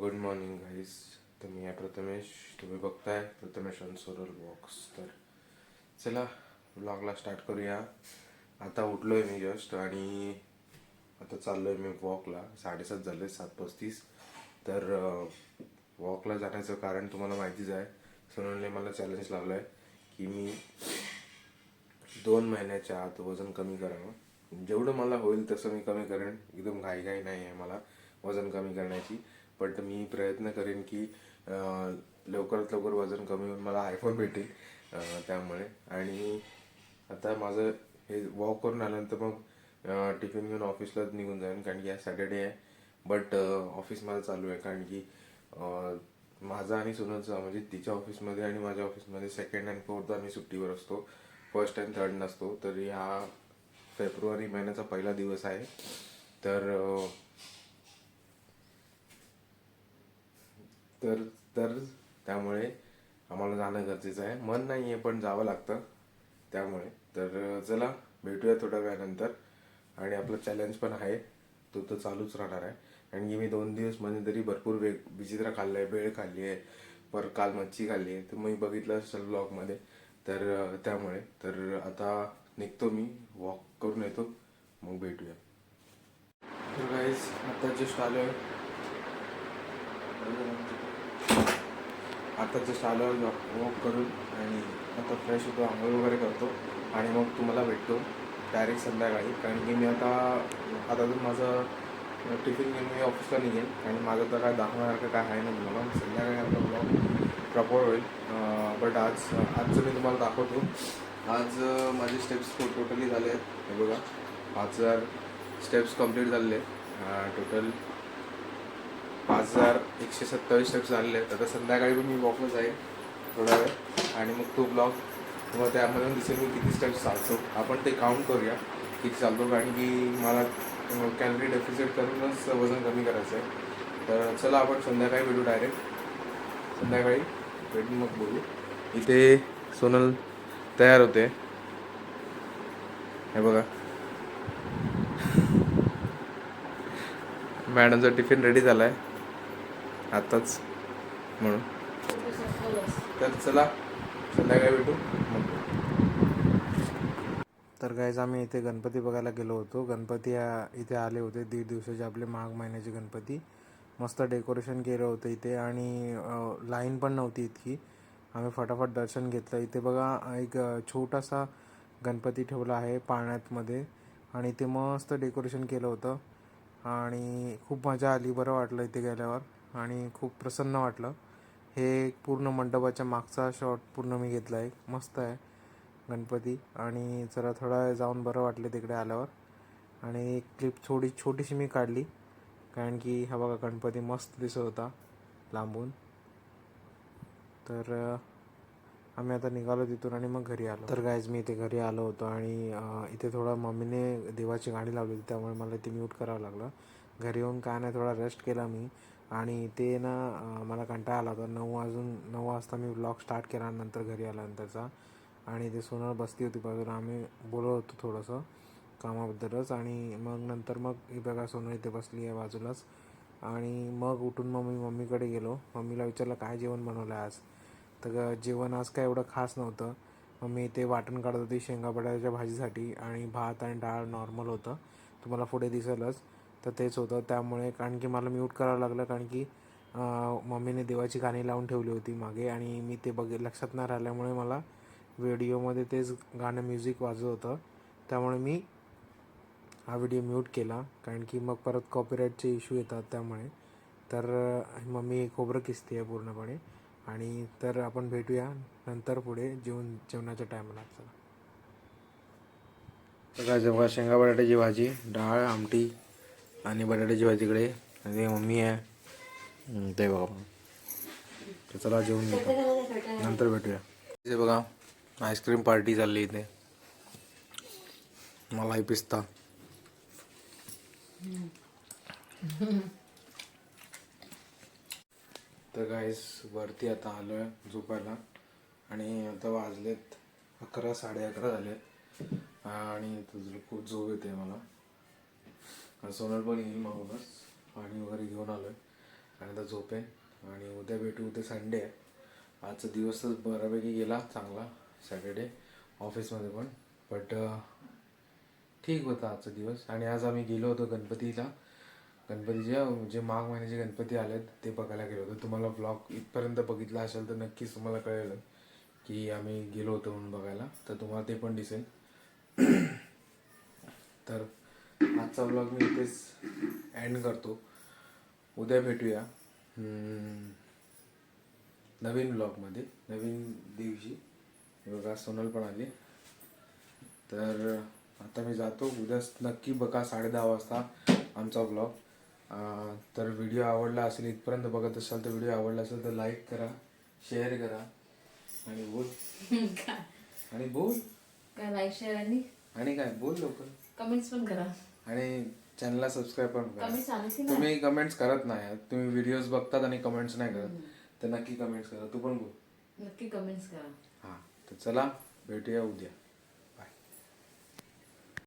Good morning guys तर मी आहे प्रथमेश तुम्ही बघताय प्रथमेश सोरल वॉक्स तर चला ब्लॉगला स्टार्ट करूया आता उठलो आहे मी जस्ट आणि आता चाललो आहे मी वॉकला साडेसात झाले सात पस्तीस. तर वॉकला जाण्याचं कारण तुम्हाला माहितीच आहे. सोनलने मला चॅलेंज लावलं आहे की मी दोन महिन्याच्या आत वजन कमी करावं. जेवढं मला होईल तसं मी कमी करेन. एकदम घाई घाई नाही आहे मला वजन कमी करण्याची. बट मी प्रयत्न करेन की लवकरात लवकर वजन कमी होऊन मला आयफोन भेटेल त्यामुळे. आणि आता माझं हे वॉक करून आल्यानंतर मग टिफिन घेऊन ऑफिसलाच निघून जाईन कारण की आज सॅटर्डे आहे. बट ऑफिस माझं चालू आहे कारण की माझा आणि सुनलचा म्हणजे तिच्या ऑफिसमध्ये आणि माझ्या ऑफिसमध्ये सेकंड अँड फोर्थ आम्ही सुट्टीवर असतो. फर्स्ट अँड थर्ड नसतो. तर हा फेब्रुवारी महिन्याचा पहिला दिवस आहे. तर तर तर त्यामुळे आम्हाला जाणं गरजेचं आहे. मन नाही आहे पण जावं लागतं. त्यामुळे. तर चला भेटूया थोड्या वेळानंतर. आणि आपलं चॅलेंज पण आहे. तो तर चालूच राहणार आहे. कारण की मी दोन दिवसमध्ये तरी भरपूर वेग विचित्र खाल्लं आहे बेळ खाल्ली आहे पर काल मच्छी खाल्ली आहे तर मी बघितलं असेल ब्लॉगमध्ये तर त्यामुळे. तर आता निघतो मी. वॉक करून येतो. मग भेटूया. तर गाईज आता जस्ट आलो आहे आता जस्ट आलो वॉक करून आणि आता फ्रेश होतो आंघोळ वगैरे करतो आणि मग तुम्हाला भेटतो डायरेक्ट संध्याकाळी. कारण की मी आता आता अजून माझं टिफिन घेऊन मी ऑफिसला निघेन आणि माझं तर काय दाखवण्यासारखं काय आहे नाही तुम्हाला संध्याकाळी आपला ब्लॉग प्रॉपर होईल. बट आज आजचं मी तुम्हाला दाखवतो. आज माझे स्टेप्स टोटली झाले आहेत. हे बघा पाच हजार स्टेप्स कंप्लीट झालेले टोटल पाच हजार एकशे सत्तावीस स्टेप्स झालेले आहेत. आता संध्याकाळी पण मी वॉकला जाईल थोडा वेळ. आणि मग तो ब्लॉग किंवा त्यामध्ये दिसेल मी किती स्टेप्स चालतो. आपण ते काउंट करूया किती चालतो. कारण की मला कॅलरी डेफिसिट करूनच वजन कमी करायचं आहे तर चला आपण संध्याकाळी भेटू डायरेक्ट संध्याकाळी भेटून मग बोलू. इथे सोनल तयार होते. हे बघा. मॅडमचा टिफिन रेडी झाला आहे आत्ताच म्हणून. तर चला संध्याकाळी भेटू. तर गायज आम्ही इथे गणपती बघायला गेलो होतो. गणपती इथे आले होते. दीड दिवसाचे आपले माघ महिन्याचे गणपती. मस्त डेकोरेशन केलं होतं इथे. आणि लाईन पण नव्हती इतकी. आम्ही फटाफट दर्शन घेतलं. इथे बघा एक छोटासा गणपती ठेवला आहे पाण्यातमध्ये. आणि इथे मस्त डेकोरेशन केलं होतं. आणि खूप मजा आली. बरं वाटलं इथे गेल्यावर. आणि खूप प्रसन्न वाटलं. हे पूर्ण मंडपाच्या मागचा शॉट पूर्ण मी घेतला आहे मस्त आहे गणपती. आणि जरा थोडा जाऊन बरं वाटलं तिकडे आल्यावर. आणि एक क्लिप थोडी छोटीशी मी काढली. कारण की हा बघा गणपती मस्त दिसत होता लांबून. तर आम्ही आता निघालो तिथून आणि मग घरी आलो. तर गायज मी इथे घरी आलो होतो आणि इथे थोडं मम्मीने देवाची गाणी लावली होती. त्यामुळे मला ते म्यूट करावं लागलं. घरी येऊन काय नाही थोडा रेस्ट केला मी. आणि ते ना मला कंटाळा आला होता. नऊ वाजून नऊ वाजता मी ब्लॉग स्टार्ट केला नंतर घरी आल्यानंतरचा. आणि ते सोनार बसली होती बाजूला. आम्ही बोलत होतो थोडंसं कामाबद्दलच. आणि मग नंतर मग ही बघा सोनल इथे बसली आहे बाजूलाच. आणि मग उठून मग मी मम्मीकडे गेलो. मम्मीला विचारलं काय जेवण बनवलं आहे आज? तर जेवण आज काय एवढं खास नव्हतं. मम्मी ते वाटण काढत होती शेंगा बटाट्याच्या भाजीसाठी आणि भात आणि डाळ नॉर्मल होतं. तुम्हाला पुढे दिसेलच. तर तेच होतं. त्यामुळे कारण की मला म्यूट करावं लागलं. कारण की मम्मीने देवाची गाणी लावून ठेवली होती मागे आणि मी ते बघ लक्षात नाही राहिल्यामुळे मला व्हिडिओमध्ये तेच गाणं म्युझिक वाजत होतं. त्यामुळे मी हा व्हिडिओ म्यूट केला. कारण की मग परत कॉपीराईटचे इश्यू येतात त्यामुळे. तर मम्मी खोबरं किसते आहे पूर्णपणे. आणि तर आपण भेटूया नंतर पुढे जेवण जेवणाच्या टायमाला चला. तर जेव्हा शेंगा बटाट्याची भाजी डाळ आमटी आणि बटाट्याची भाजी तिकडे. आणि मम्मी आहे. ते बघा तर चला जेवून घेतो नंतर भेटूया. ते बघा आईस्क्रीम पार्टी चालली इथे. मलाई पिस्ता. तर गाईस वरती आता आलो आहे झोपायला. आणि आता वाजलेत अकरा साडे अकरा झालेत आणि तुझं खूप झोप येते मला. आणि सोनल पण येईल मागूनच. पाणी वगैरे घेऊन आलो आहे आणि आता झोपेन. आणि उद्या भेटू उद्या संडे आहे. आजचा दिवस तर बऱ्यापैकी गेला चांगला सॅटर्डे. ऑफिसमध्ये पण. बट ठीक होता आजचा दिवस. आणि आज आम्ही गेलो होतो गणपतीला. गणपतीच्या जे माघ महिन्याचे गणपती आलेत ते बघायला गेलो होतो. तुम्हाला ब्लॉग इथपर्यंत बघितला असेल तर नक्कीच तुम्हाला कळेल की आम्ही गेलो होतो म्हणून बघायला. तर तुम्हाला ते पण दिसेल. तर आजचा ब्लॉग मी इथेच एंड करतो. उद्या भेटूया. नवीन ब्लॉगमध्ये नवीन दिवशी. बघा सोनल पण आली. तर आता मी जातो. उद्या नक्की बघा साडे दहा वाजता आमचा ब्लॉग तर व्हिडिओ आवडला असेल इथपर्यंत बघत असाल तर व्हिडिओ आवडला असेल तर लाईक करा शेअर करा. आणि बोल. आणि बोल. काय लाईक शेअर आणि? आणि काय? बोल लवकर. कमेंट्स पण करा. आणि चॅनलला सबस्क्राईब पण करा. तुम्ही कमेंट्स करत नाही. तुम्ही व्हिडिओज बघतात आणि कमेंट्स नाही करत तर नक्की कमेंट्स करा. तू पण बोल. नक्की कमेंट्स करा. हां तर चला भेटूया उद्या.